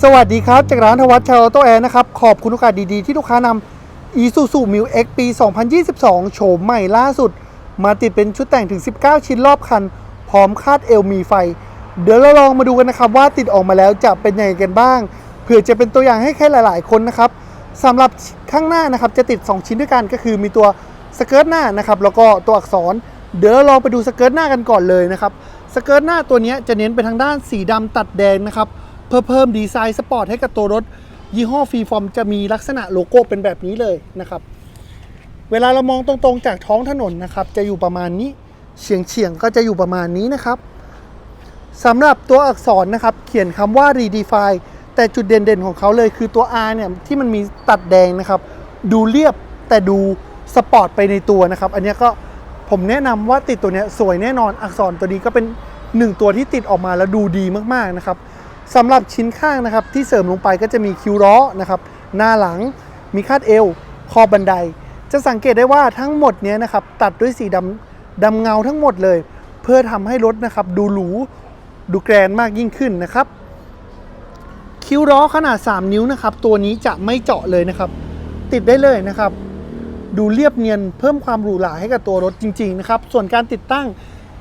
สวัสดีครับ จากร้านทวัชชาออโต้แอร์นะครับ ขอบคุณโอกาสดีๆ ที่ลูกค้านำ Isuzu m u X ปี 2022 โฉมใหม่ล่าสุด มาติดเป็นชุดแต่งถึง 19 ชิ้นรอบคัน พร้อมคาดเอวมีไฟ เดี๋ยวเราลองมาดูกันนะครับ ว่าติดออกมาแล้วจะเป็นยังไงกันบ้าง เผื่อจะเป็นตัวอย่างให้ใครหลาย ๆ คนนะครับสำหรับข้างหน้านะครับจะติด 2 ชิ้นด้วยกันก็คือมีตัวสเกิร์ตหน้านะครับแล้วก็ตัวอักษร เดี๋ยวเราลองไปดูสเกิร์ตหน้ากันก่อนเลยนะครับสเกิร์ตหน้าตัวนี้จะเน้นไปทางด้านสีดำตัดแดงนะครับ พื่อเพิ่มดีไซน์สปอร์ตให้กับตัวรถ ยี่ห้อฟรีฟอร์มจะมีลักษณะโลโก้เป็นแบบนี้เลยนะครับ เวลาเรามองตรงๆจากท้องถนนนะครับ จะอยู่ประมาณนี้เฉียงเฉียงๆก็จะอยู่ประมาณนี้นะครับสำหรับตัวอักษรนะครับ เขียนคำว่า redefine แต่จุดเด่นๆของเขาเลยคือตัว R เนี่ยที่มันมีตัดแดงนะครับ ดูเรียบแต่ดูสปอร์ตไปในตัวนะครับ อันนี้ก็ผมแนะนำว่าติดตัวเนี้ยสวยแน่นอนอักษรตัวนี้ก็เป็นหนึ่งตัวที่ติดออกมาแล้วดูดีมากๆนะครับ สำหรับชิ้นข้างนะครับที่เสริมลงไปก็จะมีคิ้วล้อนะครับหน้าหลังมีคาดเอวคอบันได จะสังเกตได้ว่าทั้งหมดเนี้ยนะครับตัดด้วยสีดำดำเงาทั้งหมดเลย เพื่อทำให้รถนะครับดูหรูดูแกรนมากยิ่งขึ้นนะครับ คิ้วล้อขนาด 3 นิ้วนะครับ ตัวนี้จะไม่เจาะเลยนะครับ ติดได้เลยนะครับ ดูเรียบเนียนเพิ่มความหรูหราให้กับตัวรถจริง ๆ นะครับ ส่วนการติดตั้ง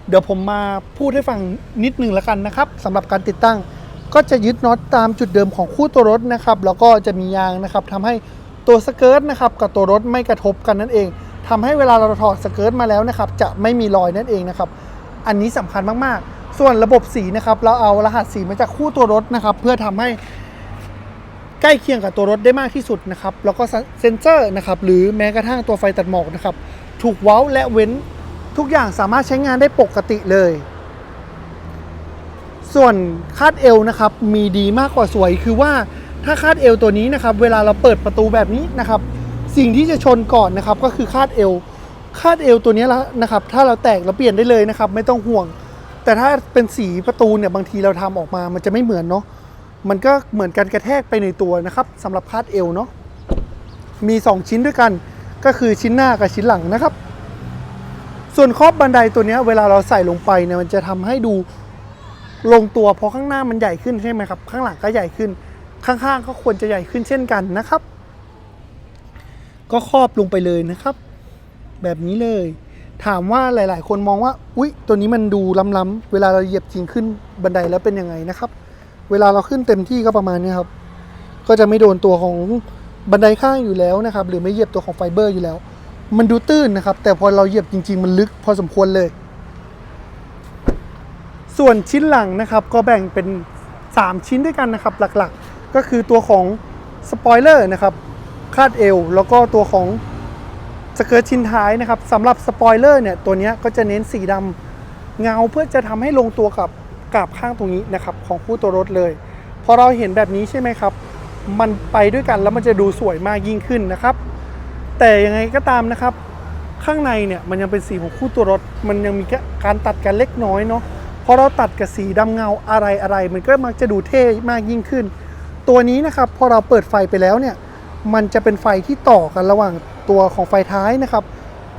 เดี๋ยวผมมาพูดให้ฟังนิดนึงแล้วกันนะครับสำหรับการติดตั้ง ก็จะยึดน็อตตามจุดเดิมของคู่ตัวรถนะครับ แล้วก็จะมียางนะครับทำให้ตัวสเกิร์ตนะครับกับตัวรถไม่กระทบกันนั่นเองทำให้เวลาเราถอดสเกิร์ตมาแล้วนะครับ จะไม่มีรอยนั่นเองนะครับ อันนี้สำคัญมากๆ ส่วนระบบสีนะครับ เราเอารหัสสีมาจากคู่ตัวรถนะครับ เพื่อทำให้ใกล้เคียงกับตัวรถได้มากที่สุดนะครับ แล้วก็เซนเซอร์นะครับ หรือแม้กระทั่งตัวไฟตัดหมอกนะครับ ถูกเว้าและเว้นทุกอย่างสามารถใช้งานได้ปกติเลย ส่วนคาดเอวนะครับมีดีมากกว่าสวยคือว่าถ้าคาดเอวตัวนี้นะครับเวลาเราเปิดประตูแบบนี้นะครับ สิ่งที่จะชนก่อนนะครับก็คือคาดเอวคาดเอวตัวนี้แล้วนะครับถ้าเราแตกเราเปลี่ยนได้เลยนะครับ ไม่ต้องห่วง แต่ถ้าเป็นสีประตูเนี่ยบางทีเราทำออกมา มันจะไม่เหมือนเนาะมันก็เหมือนกันกระแทกไปในตัวนะครับสำหรับคาดเอวเนาะมี 2 ชิ้นด้วยกันก็คือชิ้นหน้ากับชิ้นหลังนะครับ ส่วนครอบบันไดตัวนี้เวลาเราใส่ลงไปเนี่ยมันจะทำให้ดู ลงตัวเพราะข้างหน้ามันใหญ่ขึ้นใช่ไหมครับ ข้างหลังก็ใหญ่ขึ้น ข้างๆก็ควรจะใหญ่ขึ้นเช่นกันนะครับ ก็ครอบลงไปเลยนะครับ แบบนี้เลย ถามว่าหลาย ๆ คนมองว่าอุ๊ย ตัวนี้มันดูล้ำๆเวลาเราเหยียบจริงขึ้นบันไดแล้วเป็นยังไงนะครับ เวลาเราขึ้นเต็มที่ก็ประมาณนี้ครับ ก็จะไม่โดนตัวของบันไดข้างอยู่แล้วนะครับ หรือไม่เหยียบตัวของไฟเบอร์อยู่แล้ว มันดูตื้นนะครับ แต่พอเราเหยียบจริง ๆ มันลึกพอสมควรเลย ส่วนชิ้นหลังนะครับก็แบ่งเป็น 3 ชิ้นด้วยกันนะครับหลักๆ ก็คือตัวของสปอยเลอร์นะครับคาดเอวแล้วก็ตัวของสเกิร์ตชิ้นท้ายนะครับสำหรับสปอยเลอร์เนี่ยตัวนี้ก็จะเน้นสีดำเงาเพื่อจะทำให้ลงตัวกับกาบข้างตรงนี้นะครับของคู่ตัวรถเลย พอเราเห็นแบบนี้ใช่ไหมครับ มันไปด้วยกันแล้วมันจะดูสวยมากยิ่งขึ้นนะครับ แต่ยังไงก็ตามนะครับ ข้างในเนี่ยมันยังเป็นสีของคู่ตัวรถ มันยังมีแค่การตัดกันเล็กน้อยเนาะ พอเราตัดกับสีดำเงาอะไรอะไร มันก็มักจะดูเท่มากยิ่งขึ้น ตัวนี้นะครับพอเราเปิดไฟไปแล้วเนี่ยมันจะเป็นไฟที่ต่อกันระหว่างตัวของไฟท้ายนะครับ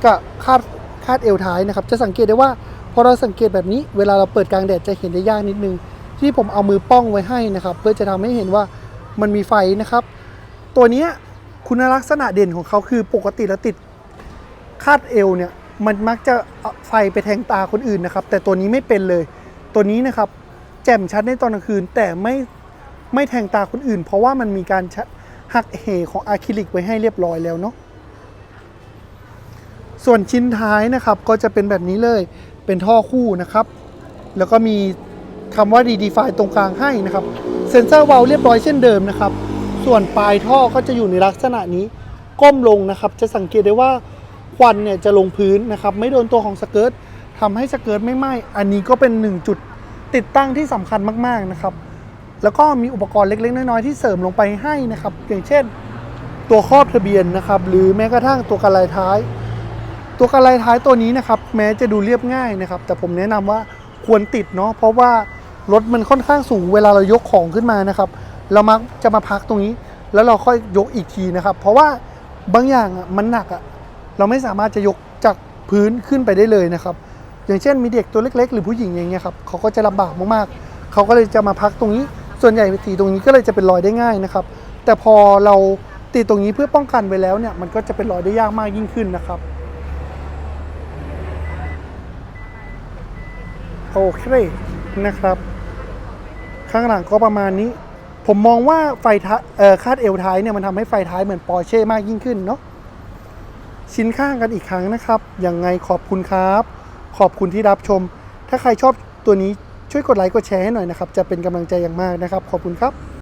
กับคาดคาดเอวท้ายนะครับ จะสังเกตได้ว่าพอเราสังเกตแบบนี้ เวลาเราเปิดกลางแดดจะเห็นได้ยากนิดนึง ที่ผมเอามือป้องไว้ให้นะครับ เพื่อจะทำให้เห็นว่ามันมีไฟนะครับ ตัวนี้คุณลักษณะเด่นของเขาคือปกติแล้วติดคาดเอวเนี่ย มันมักจะไฟไปแทงตาคนอื่นนะครับ แต่ตัวนี้ไม่เป็นเลย ตัวนี้นะครับแจ่มชัดในตอนกลางคืน แต่ไม่ไม่แทงตาคนอื่น เพราะว่ามันมีการหักเหของอะคริลิกไว้ให้เรียบร้อยแล้วเนาะส่วนชิ้นท้ายนะครับก็จะเป็นแบบนี้เลยเป็นท่อคู่นะครับ แล้วก็มีคำว่า Redefine ตรงกลางให้นะครับเซ็นเซอร์วาลเรียบร้อยเช่นเดิมนะครับ ส่วนปลายท่อก็จะอยู่ในลักษณะนี้ก้มลงนะครับ จะสังเกตได้ว่า ควันเนี่ยจะลงพื้นนะครับไม่โดนตัวของสเกิร์ตทำให้สเกิร์ตไม่ไหม้อันนี้ก็เป็นหนึ่งจุดติดตั้งที่สำคัญมากๆนะครับแล้วก็มีอุปกรณ์เล็กๆ น้อยๆที่เสริมลงไปให้นะครับอย่างเช่น ตัวครอบทะเบียนนะครับหรือแม้กระทั่งตัวกันลท้าย ตัวกันลท้ายตัวนี้นะครับแม้จะดูเรียบง่ายนะครับแต่ผมแนะนำว่าควรติดเนาะเพราะว่ารถมันค่อนข้างสูงเวลาเรายกของขึ้นมานะครับ เรามักจะมาพักตรงนี้ แล้วเราค่อยยกอีกทีนะครับ เพราะว่าบางอย่างอะมันหนักอะ เราไม่สามารถจะยกจากพื้นขึ้นไปได้เลยนะครับ อย่างเช่นมีเด็กตัวเล็ก ๆ หรือผู้หญิงอย่างเงี้ยครับเขาก็จะลำบากมากๆ เขาก็เลยจะมาพักตรงนี้ ส่วนใหญ่สีตรงนี้ก็เลยจะเป็นรอยได้ง่ายนะครับ แต่พอเราติดตรงนี้เพื่อป้องกันไว้แล้วเนี่ยมันก็จะเป็นรอยได้ยากมากยิ่งขึ้นนะครับโอเคนะครับ ข้างหลังก็ประมาณนี้ ผมมองว่าไฟท้าคาดเอวท้ายเนี่ยมันทำให้ไฟท้ายเหมือนปอร์เช่มากยิ่งขึ้นเนาะ ชิ้นข้างกันอีกครั้งนะครับ ยังไงขอบคุณครับ ขอบคุณที่รับชม ถ้าใครชอบตัวนี้ช่วยกดไลค์กดแชร์ให้หน่อยนะครับ จะเป็นกำลังใจอย่างมากนะครับ ขอบคุณครับ